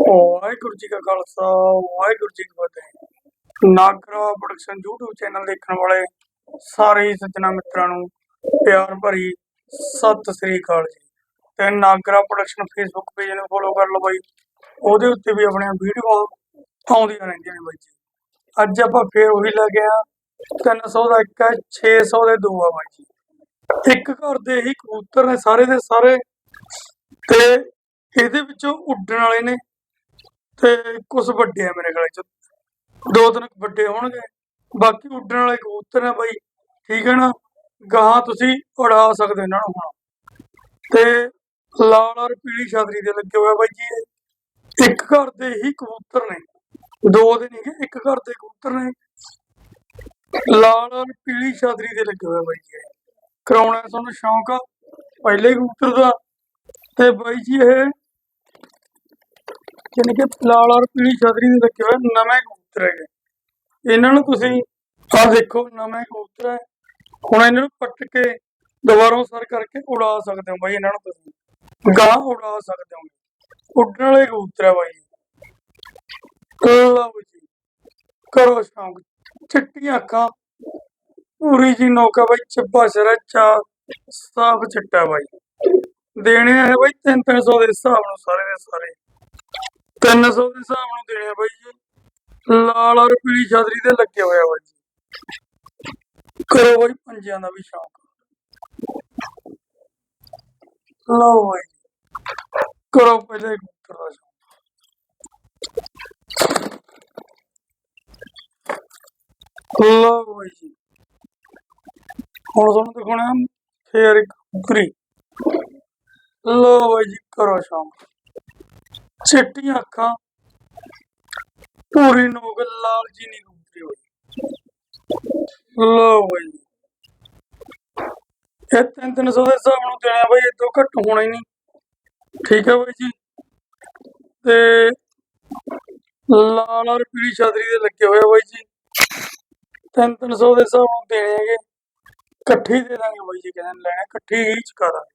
ਵਾਹਿਗੁਰੂ ਜੀ ਕਾ ਖਾਲਸਾ, ਵਾਹਿਗੁਰੂ ਜੀ ਕੀ ਫਤਿਹ। Nagra production YouTube channel ਦੇਖਣ ਵਾਲੇ ਸਾਰੇ ਸੱਜਣਾ ਮਿੱਤਰਾਂ ਨੂੰ ਪਿਆਰ ਭਰੀ ਸਤਿ ਸ੍ਰੀ ਅਕਾਲ ਜੀ। ਤੇ ਨਾਗਰਾ ਪ੍ਰੋਡਕਸ਼ਨ ਫੇਸਬੁੱਕ ਪੇਜ ਨੂੰ ਫੋਲੋ ਕਰ ਲਓ ਬਾਈ। ਉਹਦੇ ਉੱਤੇ ਵੀ ਆਪਣੀਆਂ ਵੀਡੀਓਆਂ ਆਉਂਦੀਆਂ ਰਹਿੰਦੀਆਂ ਨੇ ਬਾਈ ਜੀ। ਅੱਜ ਆਪਾਂ ਫੇਰ ਉਹੀ ਲੈ ਗਏ ਆ 300 ਦਾ ਇੱਕ ਹੈ 600 ਦੇ ਦੋ ਆ ਬਾਈ ਜੀ। ਇੱਕ ਘਰ ਦੇ ਹੀ ਕਬੂਤਰ ਨੇ ਸਾਰੇ ਦੇ ਸਾਰੇ। ਤੇ ਇਹਦੇ ਵਿੱਚੋਂ ਉੱਡਣ ਵਾਲੇ ਨੇ ਤੇ ਕੁਝ ਵੱਡੇ ਆ ਮੇਰੇ ਗਲੇ ਚ। ਦੋ ਤਿੰਨ ਵੱਡੇ ਹੋਣਗੇ। ਬਾਕੀ ਉੱਡਣ ਵਾਲੇ ਕਬੂਤਰ ਨੇ ਬਾਈ। ਠੀਕ ਹੈ ਨਾ? ਗਾਹਾਂ ਤੁਸੀਂ ਉਡਾ ਸਕਦੇ ਇਹਨਾਂ ਨੂੰ ਹੁਣ। ਤੇ ਲਾਲ ਔਰ ਪੀਲੀ ਛਾਤਰੀ ਦੇ ਲੱਗੇ ਹੋਏ ਬਾਈ ਜੀ ਇੱਕ ਘਰ ਦੇ ਹੀ ਕਬੂਤਰ ਨੇ। ਦੋ ਦੇ ਨਹੀਂ ਇੱਕ ਘਰ ਦੇ ਕਬੂਤਰ ਨੇ। ਲਾਲ ਔਰ ਪੀਲੀ ਛਾਤਰੀ ਦੇ ਲੱਗੇ ਹੋਏ ਬਾਈ ਜੀ ਇਹ। ਕਰਾਉਣਾ ਤੁਹਾਨੂੰ ਸ਼ੌਂਕ ਆ। ਪਹਿਲੇ ਕਬੂਤਰ ਦਾ। ਤੇ ਬਾਈ ਜੀ ਇਹ ਯਾਨੀ ਕਿ ਲਾਲ ਔਰ ਪੀਲੀ ਛਤਰੀ ਦੇ ਲੱਗੇ ਹੋਏ ਨਵੇਂ ਕਬੂਤਰ ਹੈਗੇ। ਇਹਨਾਂ ਨੂੰ ਤੁਸੀਂ ਆਹ ਦੇਖੋ, ਨਵੇਂ ਕਬੂਤਰ ਹੈ। ਹੁਣ ਇਹਨਾਂ ਨੂੰ ਪੱਟ ਕੇ ਦੁਬਾਰਾ ਸਰ ਕਰਕੇ ਉਡਾ ਸਕਦੇ ਹੋ ਬਾਈ ਇਹਨਾਂ ਨੂੰ ਤੁਸੀਂ। ਗਾਂ ਉਡਾ ਸਕਦੇ ਹੋ। ਉੱਡਣ ਵਾਲੇ ਕਬੂਤਰ ਹੈ ਬਾਈ। ਲਓ ਜੀ। ਕਰੋ ਸ਼ੌਂਕ। ਚਿੱਟੀਆਂ ਅੱਖਾਂ। ਪੂਰੀ ਜੀ ਨੌਕਾ ਬਾਈ। ਚੱਬਾ ਸਿਰ ਚਾ ਸਾਫ਼ ਚਿੱਟਾ ਬਾਈ। ਦੇਣੇ ਹੈ ਬਾਈ 300 ਦੇ ਹਿਸਾਬ ਨੂੰ ਸਾਰੇ ਦੇ ਸਾਰੇ। 300 ਦੇ ਹਿਸਾਬ ਨੂੰ ਦੇਣੇ ਆ ਬਾਈ ਜੀ। ਲਾਲ ਔਰ ਪੀਲੀ ਛਤਰੀ ਤੇ ਲੱਗੇ ਹੋਇਆ ਆ ਬਾਈ ਜੀ। ਕਰੋ ਬਾਈ ਪੰਜਿਆਂ ਦਾ ਵੀ ਸ਼ੌਂਕ। ਲਓ ਬਾਈ ਜੀ। ਕਰੋ ਪਹਿਲੇ ਕਬੂਤਰ ਦਾ ਸ਼ੌਂਕ। ਲਓ ਬਾਈ ਜੀ। ਹੁਣ ਤੁਹਾਨੂੰ ਦਿਖਾਉਣਾ ਫੇਰ ਇੱਕ ਕਬੂਤਰੀ ਲਓ ਬਾਈ ਜੀ, ਕਰੋ ਸ਼ੌਂਕ। ਚਿੱਟੀਆਂ ਅੱਖਾਂ। ਪੂਰੀ ਨੋਕ ਲਾਲ ਜੀ ਨਹੀਂ ਕਬੂਤਰੀ ਹੋਈ। ਲਓ ਬਾਈ। ਇਹ ਤਿੰਨ ਤਿੰਨ ਸੌ ਦੇ ਹਿਸਾਬ ਨੂੰ ਦੇਣਾ ਬਾਈ ਇਹ ਤੋਂ ਘੱਟ ਹੋਣਾ ਹੀ ਨਹੀਂ। ਠੀਕ ਹੈ ਬਾਈ ਜੀ। ਤੇ ਲਾਲ ਔਰ ਪੀਲੀ ਛਤਰੀ ਦੇ ਲੱਗੇ ਹੋਏ ਆ ਬਾਈ ਜੀ। ਤਿੰਨ ਤਿੰਨ ਸੌ ਦੇ ਹਿਸਾਬ ਨੂੰ ਦੇਣੇ ਹੈਗੇ। ਇਕੱਠੇ ਦੇ ਦਾਂਗੇ ਬਾਈ ਜੀ, ਕਹਿੰਦੇ ਲੈਣੇ, ਇਕੱਠੇ ਹੀ ਚੁਕਾ ਦਾਂਗੇ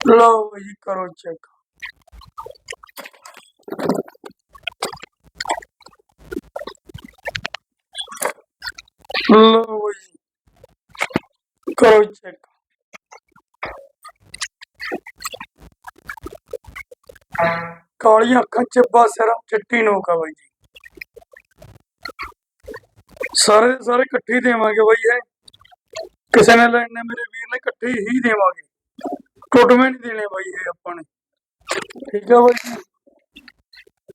ਲਓ ਬਾਈ ਜੀ, ਕਰੋ ਚੈੱਕ ਲਓ ਬਾਈ ਜੀ ਕਰੋ ਚੈੱਕ ਕਾਲੀਆਂ ਅੱਖਾਂ ਚੱਬਾ ਸਿਰ ਚਿੱਟੀ ਨੋਕ ਆ ਬਾਈ ਜੀ ਸਾਰੇ ਦੇ ਸਾਰੇ ਇਕੱਠੇ ਹੀ ਦੇਵਾਂਗੇ ਬਾਈ ਇਹ ਕਿਸੇ ਨੇ ਲੈਣੇ ਮੇਰੇ ਵੀਰ ਨੇ ਇਕੱਠੇ ਹੀ ਦੇਵਾਂਗੇ ਟੁੱਟਵੇਂ ਨਹੀਂ ਦੇਣੇ ਬਾਈ ਇਹ ਆਪਾਂ ਨੇ ਠੀਕ ਆ ਬਾਈ ਜੀ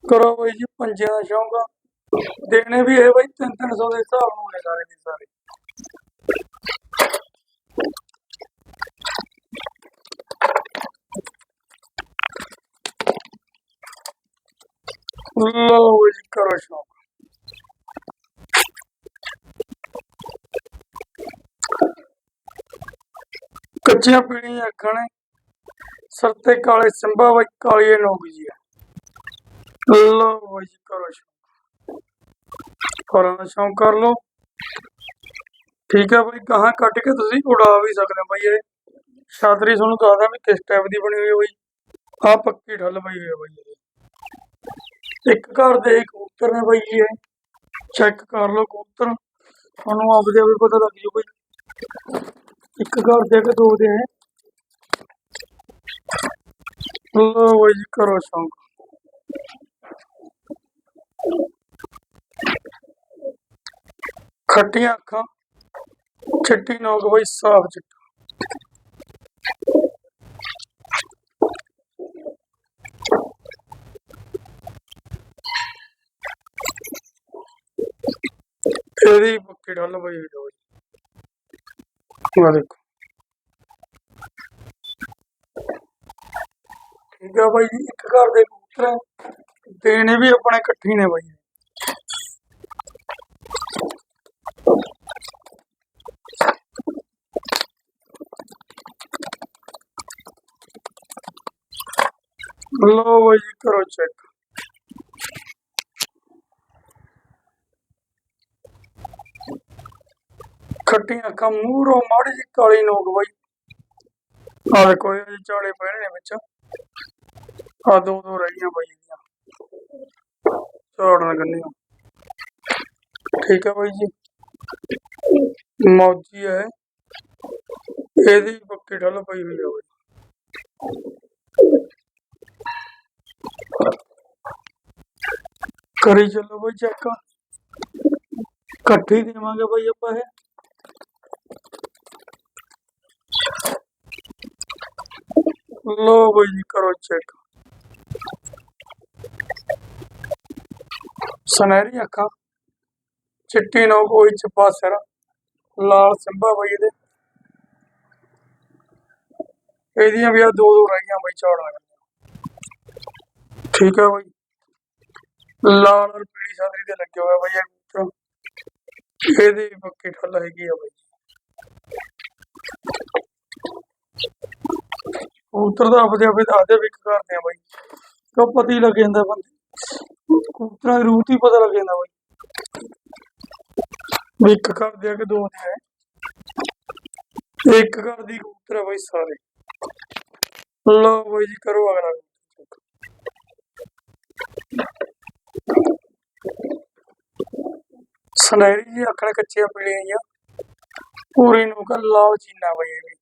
ਕਰੋ ਬਾਈ ਜੀ ਪੰਜਿਆਂ ਦਾ ਸ਼ੌਂਕ ਆ ਦੇਣੇ ਵੀ ਇਹ ਬਾਈ 3-300 ਦੇ ਹਿਸਾਬ ਨੂੰ ਨੇ ਸਾਰੇ ਦੇ ਸਾਰੇ। ਲਓ ਜੀ, ਕਰੋ ਸ਼ੌਂਕ। ਕੱਚੀਆਂ ਪੀਣੀਆਂ ਅੱਖਾਂ ਨੇ। ਸਿਰ ਤੇ ਕਾਲੇ ਸਿੰਬਾ ਬਾਈ ਕਾਲੀ ਨੋਕ ਜੀ ਆ। ਲਓ ਜੀ, ਕਰੋ ਸ਼ੌਂਕ। ਕਰਾਂ ਦਾ ਸ਼ੌਂਕ ਕਰ ਲਓ। ਠੀਕ ਹੈ ਬਾਈ ਕਹਾਂ ਕੱਟ ਕੇ ਤੁਸੀਂ ਉਡਾ ਵੀ ਸਕਦੇ ਹੋ ਬਾਈ ਇਹ। ਛਾਤਰੀ ਤੁਹਾਨੂੰ ਦੱਸਦਾ ਵੀ ਕਿਸ ਟਾਈਪ ਦੀ ਬਣੀ ਹੋਈ ਬਾਈ। ਆ ਪੱਕੀ ਠੱਲ ਪਈ ਹੋਈ ਹੈ ਬਾਈ ਇੱਕ ਘਰ ਦੇ ਕਬੂਤਰ ਨੇ ਬਾਈ ਇਹ। ਚੈੱਕ ਕਰ ਲਓ ਕਬੂਤਰ। ਤੁਹਾਨੂੰ ਆਪਦੇ ਵੀ ਪਤਾ ਲੱਗ ਜੂ ਬਾਈ। ਇੱਕ ਘਰ ਦੇ ਕਿ ਦੋ ਦੇ ਹੈ। ਲਓ ਬਾਈ ਜੀ ਕਰੋ ਸ਼ੌਂਕ। ਖੱਟੀਆਂ ਅੱਖਾਂ, ਚਿੱਟੀ ਨੋਕ ਬਈ ਸਾਫ਼ ਚਿੱਟਾ। ਇਹਦੀ ਪੱਕੀ ਢੱਲ ਬਈ ਹੋਈ। ਆ ਆ ਦੇਖੋ। ਠੀਕ ਆ ਬਾਈ ਜੀ, ਇੱਕ ਘਰ ਦੇ ਕਬੂਤਰ ਦੇਣੇ ਵੀ ਆਪਣੇ ਇਕੱਠੇ ਨੇ ਬਾਈ। ਲੋ ਜੀ, ਕਰੋ ਚੈੱਕ ਖੱਟੀਆਂ ਅੱਖਾਂ, ਮੂਹਰੋਂ ਮਾੜੀ ਜਿਹੀ ਕਾਲੀ ਨੋਕ ਬਾਈ। ਆ ਦੇਖੋ, ਇਹ ਚਾੜੇ ਪਏ ਨੇ ਵਿੱਚ। ਆ ਦੋ ਦੋ ਰਹਿ ਗਈਆਂ ਬਾਈ ਦੀਆਂ ਝਾੜਨ ਗੰਨੀਆਂ ਠੀਕ ਹੈ ਬਾਈ ਜੀ। ਮੌਜੀ ਹੈ। ਇਹਦੀ ਪੱਕੀ ਠੱਲ ਪਈ ਹੋਈ ਆ ਬਾਈ। ਕਰੀ ਚੱਲੋ ਬਾਈ ਚੈੱਕ ਇਕੱਠੀ ਦੇਵਾਂਗੇ ਬਾਈ ਆਪਾਂ ਇਹ। ਲੋ ਬਾਈ ਜੀ, ਕਰੋ ਚੈੱਕ ਸੁਨਹਿਰੀ ਅੱਖਾਂ। ਚਿੱਟੀ ਨੋ ਕੋਈ ਚਿੱਪਾ ਸਿਰ। ਲਾਲ ਸਿੰਬਾ ਬਈ ਇਹਦੇ। ਇਹਦੀਆਂ ਵੀ ਆ ਦੋ ਦੋ ਰਹਿ ਗਈਆਂ ਬਈ ਝਾੜਾਂ ਠੀਕ ਹੈ ਬਾਈ। ਲਾਲ ਔਰ ਪੀਲੀ ਸਾਦਰੀ ਦੇ ਲੱਗੇ ਹੋਇਆ ਆ ਬਾਈ ਇਹ ਇਹਦੀ ਪੱਕੀ ਠੱਲ ਹੈਗੀ ਆ ਬਾਈ। ਕਬੂਤਰ ਦਾ ਆਪਦੇ ਆਪੇ ਦੱਸਦੇ ਵਿਕ ਕਰਦੇ ਆ ਬਾਈ। ਕਿਉਂ ਪਤਾ ਹੀ ਲੱਗ ਜਾਂਦਾ ਬੰਦੇ ਕਬੂਤਰਾਂ ਦੀ ਰੂਹ ਹੀ ਪਤਾ ਲੱਗ ਜਾਂਦਾ ਬਾਈ। ਵਿਕ ਕਰਦੇ ਆ ਕਿ ਦੋ ਦੇ ਆ? ਇੱਕ ਘਰ ਦੀ ਕਬੂਤਰ ਆ ਬਾਈ ਸਾਰੇ। ਲੋ ਬਾਈ ਜੀ, ਕਰੋ ਅਗਲਾ। ਸੁਨਹਿਰੀ ਜੀ ਅੱਖਾਂ ਕੱਚੀਆਂ ਪੀਲੀਆਂ ਜੀਆਂ ਪੂਰੀ ਨੂੰ ਕਾ ਲਾਲ ਚੀਨਾ ਬਾਈ ਵੀ।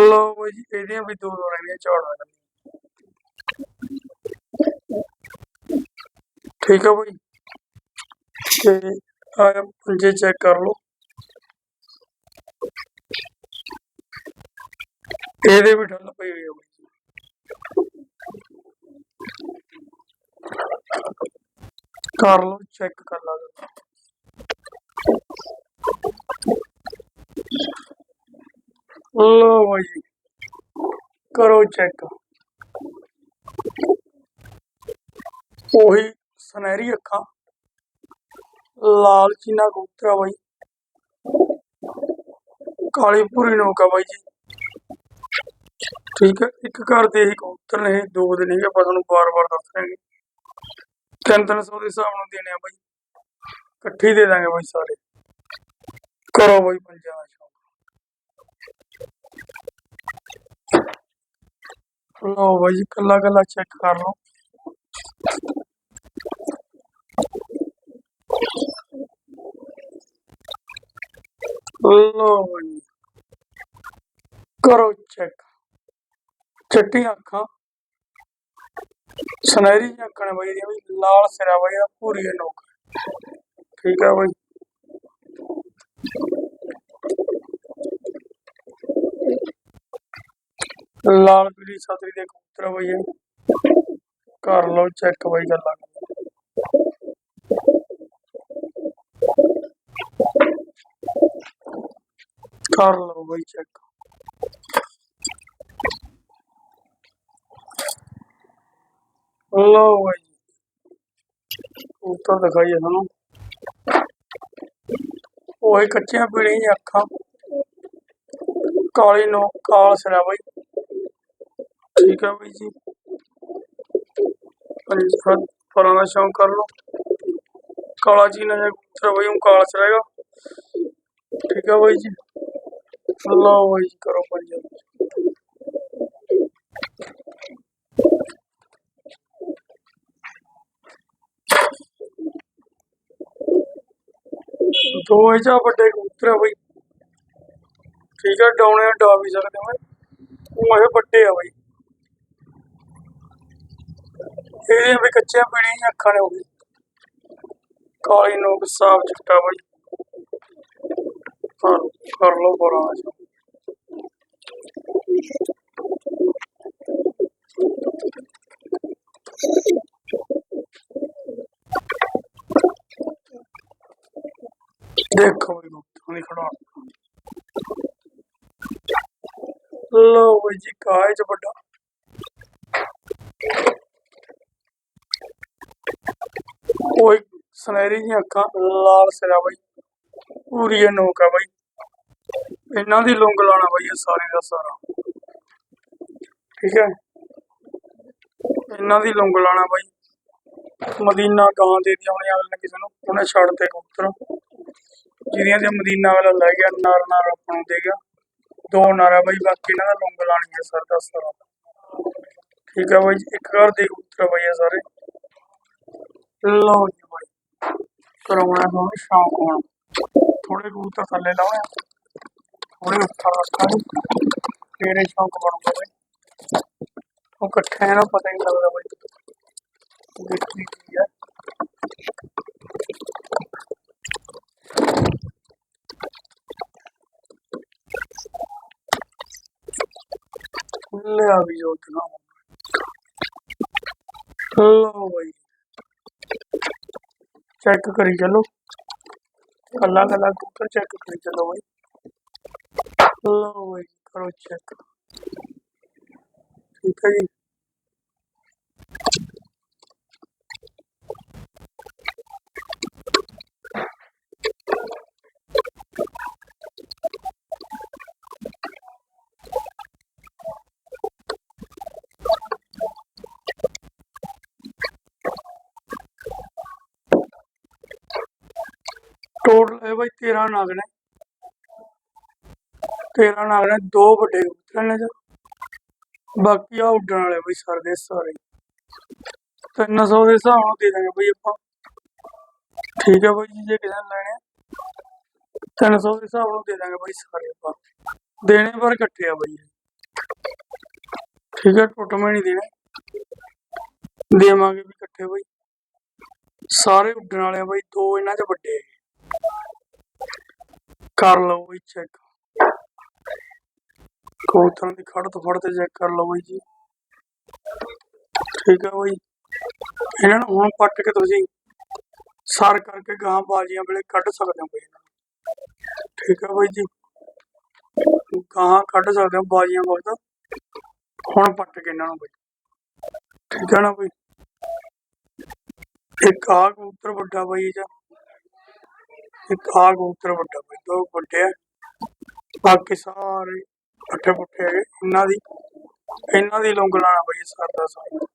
ਲੋ ਬਾਈ ਜੀ, ਇਹਦੀਆਂ ਵੀ ਦੋ ਦੋ ਰਹਿੰਦੀਆਂ ਝਾੜਾਂ ਠੀਕ ਆ ਬਾਈ। ਤੇ ਆਇਆ ਪੰਜੇ ਚੈੱਕ ਕਰ ਲਓ। ਇਹਦੇ ਵੀ ਠੱਲ ਪਈ ਹੋਈ ਆ ਬਾਈ ਜੀ। ਕਰ ਲਓ ਚੈੱਕ ਕਰ ਲਾ ਲੋ ਬਾਈ ਜੀ ਕਰੋ ਚੈੱਕ ਉਹੀ ਸੁਨਹਿਰੀ ਅੱਖਾਂ ਲਾਲ ਚੀਨਾ ਕਬੂਤਰ ਬਾਈ ਕਾਲੀ ਭੂਰੀ ਨੋਕ ਬਾਈ ਜੀ ਠੀਕ ਹੈ, ਇੱਕ ਘਰ ਦੇ ਹੀ ਕਬੂਤਰ ਨੇ, ਦੋ ਦੇ ਨਹੀਂ ਆਪਾਂ ਤੁਹਾਨੂੰ ਵਾਰ ਵਾਰ ਦੱਸ ਰਹੇ ਹਾਂ। ਤਿੰਨ ਤਿੰਨ ਸੌ ਦੇ ਹਿਸਾਬ ਨਾਲ ਦੇਣੇ ਆ ਬਾਈ। ਇਕੱਠੀ ਦੇ ਦਾਂਗੇ ਬਾਈ ਸਾਰੇ। ਕਰੋ ਬਾਈ ਪੰਜਾਂ ਦਾ ਸ਼ੌਕ। ਲਓ ਬਾਈ ਕੱਲਾ ਕੱਲਾ ਚੈੱਕ ਕਰ ਲਓ। ਲਓ ਬਾਈ ਕਰੋ ਚੈੱਕ ਚਿੱਟੀਆਂ ਅੱਖਾਂ। ਸੁਨਹਿਰੀ ਜਿਹੀਆਂ ਅੱਖਾਂ ਨੇ ਬਾਈ ਲਾਲ ਸਿਰਾ ਬਾਈ ਦਾ ਪੂਰੀ ਨੋਕ ਠੀਕ ਹੈ ਬਾਈ। ਲਾਲ ਪੀਲੀ ਸਤਰੀ ਦੇ ਕਬੂਤਰ ਬਈ ਕਰ ਲਓ ਚੈੱਕ ਬਾਈ ਗੱਲਾਂ ਕਰ। ਲਓ ਬਾਈ ਚੈੱਕ ਲਓ ਬਾਈ ਕਬੂਤਰ ਦਿਖਾਈਏ ਤੁਹਾਨੂੰ। ਉਹੀ ਕੱਚੀਆਂ ਪੀਲੀਆਂ ਅੱਖਾਂ। ਕਾਲੀ ਨੋ ਕਾਲ ਸਿਰਾ ਬਾਈ। ਠੀਕ ਹੈ ਬਾਈ ਜੀ। ਪੰਜ ਫਰ ਫਰਾਂ ਦਾ ਸ਼ੌਂਕ ਕਰ ਲਓ। ਕਾਲਾ ਜੀ ਨਾ ਕਬੂਤਰ ਆ ਬਾਈ, ਉਹ ਕਾਲ ਸਿਰਾ ਠੀਕ ਹੈ ਬਾਈ ਜੀ। ਲਓ ਬਾਈ ਜੀ, ਕਰੋ ਪੰਜ ਦੋ ਇਹਦਾ ਵੱਡੇ ਕਬੂਤਰ ਆ ਬਾਈ। ਠੀਕ ਹੈ ਡਾਉਣੇ ਡਾ ਵੀ ਸਕਦੇ ਹਾਂ ਉਹ ਇਹ ਵੱਡੇ ਆ ਬਾਈ। ਇਹਦੀਆਂ ਵੀ ਕੱਚੀਆਂ ਪੀਣੀਆਂ ਜਿਹੀਆਂ ਅੱਖਾਂ ਨੇ ਹੋ ਗਈ ਕਾਲੀ ਨੋਕ, ਸਾਫ਼ ਚਿੱਟਾ ਬਾਈ। ਹਾਂ ਕਰ ਲਓ ਬੋਲਾਂ ਦੇਖੋ ਬਈ ਕਬੂਤਰਾਂ ਦੀ ਖੜਾ ਲੋ ਬਈ ਜੀ ਕਾਇ ਵੱਡਾ। ਕੋਈ ਸੁਨਹਿਰੀ ਜਿਹੀਆਂ ਅੱਖਾਂ, ਲਾਲ ਸਿਰਾ ਬਈ। ਪੂਰੀ ਇਹ ਨੋਕ ਆ ਬਈ। ਇਹਨਾਂ ਦੀ ਲੁੰਗ ਲਾਣਾ ਬਈ ਇਹ ਸਾਰੇ ਦਾ ਸਾਰਾ। ਠੀਕ ਹੈ? ਇਹਨਾਂ ਦੀ ਲੁੰਗ ਲਾਣਾ ਬਈ। ਮਦੀਨਾ ਗਾਂ ਦੇ ਦੀ ਆਉਣੀ ਅਗਲੇ ਨੇ ਕਿਸੇ ਨੂੰ, ਉਹਨੇ ਛੱਡ ਤੇ ਕਬੂਤਰ। ਜਿਹਦੀਆਂ ਦੇ ਮਦੀਨਾ ਵਾਲਾ ਲੈ ਗਿਆ, ਨਾਰ ਨਾਰ ਆਪਾਂ ਨੂੰ ਦੇ ਗਿਆ। ਦੋ ਨਾਰਾ ਬਈ, ਬਾਕੀ ਇਹਨਾਂ ਦਾ ਲੁੰਗ ਲਾਣੀ ਹੈ ਸਰ ਦਾ। ਸਾਰਾ ਠੀਕ ਹੈ ਬਾਈ ਇੱਕ ਘਰ ਦੇ ਕਬੂਤਰ ਬਾਈ ਇਹ ਸਾਰੇ। ਲਓ ਜੀ ਬਾਈ, ਕਰਾਉਣਾ ਹੁਣ ਸ਼ੌਂਕ ਹੁਣ। ਥੋੜੇ ਕਬੂਤਰ ਥੱਲੇ ਲਾਉਣੇ ਥੋੜੇ ਉੱਪਰ ਰੱਖਾਂਗੇ। ਫੇਰ ਸ਼ੌਂਕ ਬਣੂਗਾ ਬਾਈ। ਉਹ ਇਕੱਠੇ ਨਾ, ਪਤਾ ਹੀ ਨਹੀਂ ਲੱਗਦਾ ਬਾਈ। ਦੇਖੀ ਕੀ ਆ। ਲਿਆ ਵੀ ਜੋਤਨਾ ਲਓ ਬਾਈ। ਚੈੱਕ ਕਰੀ ਚਲੋ। ਕੱਲਾ ਕੱਲਾ ਕੁੱਕਰ ਚੈੱਕ ਕਰੀ ਚਲੋ ਬਾਈ। ਲਓ ਬਾਈ, ਕਰੋ ਚੈੱਕ ਠੀਕ ਹੈ ਜੀ। ਬਾਈ 13 ਨਾਗ ਨੇ। 13 ਨਾਗ ਨੇ, ਦੋ ਵੱਡੇ ਕਬੂਤਰ ਨੇ ਬਾਕੀ ਆ ਉੱਡਣ ਵਾਲੇ ਬਈ, ਸਰ ਦੇ ਸਾਰੇ। 300 ਦੇ ਹਿਸਾਬ ਨਾਲ ਦੇ ਦਾਂਗੇ ਬਈ ਆਪਾਂ। ਠੀਕ ਹੈ ਬਾਈ ਜੀ, ਜੇ ਕਿਸੇ ਨੇ ਲੈਣੇ 300 ਦੇ ਹਿਸਾਬ ਨਾਲ ਦੇ ਦਾਂਗੇ ਬਈ ਸਾਰੇ ਆਪਾਂ। ਦੇਣੇ ਪਰ ਇਕੱਠੇ ਆ ਬਾਈ। ਠੀਕ ਹੈ ਟੁੱਟਵੇਂ ਨਹੀਂ ਦੇਣੇ। ਦੇਵਾਂਗੇ ਵੀ ਇਕੱਠੇ ਬਈ। ਸਾਰੇ ਉੱਡਣ ਵਾਲੇ ਆ ਬਾਈ, ਦੋ ਇਹਨਾਂ ਚ ਵੱਡੇ ਕਰ ਲਓ ਬਈ ਚੈੱਕ ਕਬੂਤਰਾਂ ਦੀ ਖੜ ਫੜ ਤੇ ਚੈੱਕ ਕਰ ਲਓ ਜੀ। ਠੀਕ ਹੈ ਬਈ। ਇਹਨਾਂ ਨੂੰ ਹੁਣ ਪੱਟ ਕੇ ਤੁਸੀਂ ਸਰ ਕਰਕੇ ਗਾਂ ਬਾਜੀਆਂ ਵੇਲੇ ਕੱਢ ਸਕਦੇ ਹੋ ਬਈ ਠੀਕ ਹੈ ਬਈ ਜੀ। ਗਾਂ ਕੱਢ ਸਕਦੇ ਹੋ ਬਾਜੀਆਂ ਵਕਤ। ਹੁਣ ਪੱਟ ਕੇ ਇਹਨਾਂ ਨੂੰ ਬਈ। ਠੀਕ ਹੈ ਨਾ ਬਈ। ਇੱਕ ਆ ਕਬੂਤਰ ਵੱਡਾ ਬਈ ਜਾ ਇੱਕ ਆ ਕਬੂਤਰ ਵੱਡਾ ਬਈ, ਦੋ ਵੱਡੇ ਬਾਕੀ ਸਾਰੇ ਪੱਠੇ ਪੁੱਠੇ ਹੈਗੇ। ਇਹਨਾਂ ਦੀ ਇਹਨਾਂ ਦੀ ਲੌਂਗ ਲਾਣਾ ਬਈ ਸਰਦਾ ਸਾਰਾ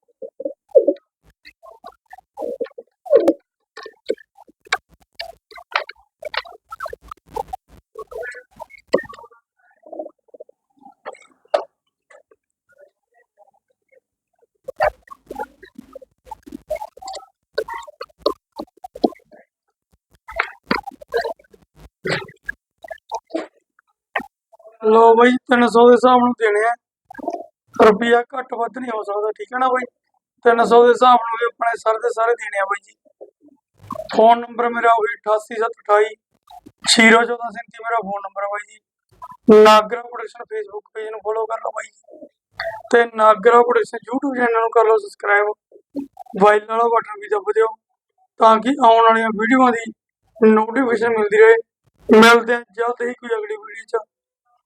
ਲੋ ਬਈ 300 ਦੇ ਹਿਸਾਬ ਨਾਲ ਦੇਣੇ ਆ। ਰੁਪਿਆ ਘੱਟ ਵੱਧ ਨਹੀਂ ਹੋ ਸਕਦਾ, ਠੀਕ ਹੈ ਨਾ ਬਈ? 300 ਦੇ ਹਿਸਾਬ ਨਾਲ ਵੀ ਆਪਣੇ ਸਰ ਦੇ ਸਾਰੇ ਦੇਣੇ ਆ ਬਾਈ ਜੀ। ਫੋਨ ਨੰਬਰ ਮੇਰਾ ਉਹੀ 88728 01437 ਮੇਰਾ ਫੋਨ ਨੰਬਰ ਹੈ ਬਾਈ ਜੀ। ਨਾਗਰਾ ਪ੍ਰੋਡਕਸ਼ਨ ਫੇਸਬੁੱਕ ਪੇਜ ਨੂੰ ਫੋਲੋ ਕਰ ਲਓ ਬਾਈ ਤੇ ਨਾਗਰਾ ਪ੍ਰੋਡਕਸ਼ਨ YouTube ਚੈਨਲ ਨੂੰ ਕਰ ਲਓ ਸਬਸਕ੍ਰਾਈਬ ਵਾਈਲ ਵਾਲਾ ਬਟਨ ਵੀ ਦਬ ਦਿਓ, ਤਾਂ ਕਿ ਆਉਣ ਵਾਲੀਆਂ ਵੀਡੀਓਆਂ ਦੀ ਨੋਟੀਫਿਕੇਸ਼ਨ ਮਿਲਦੀ ਰਹੇ। ਮਿਲਦੇ ਹਾਂ ਜਲਦ ਹੀ ਕੋਈ ਅਗਲੀ ਵੀਡੀਓ ਚ।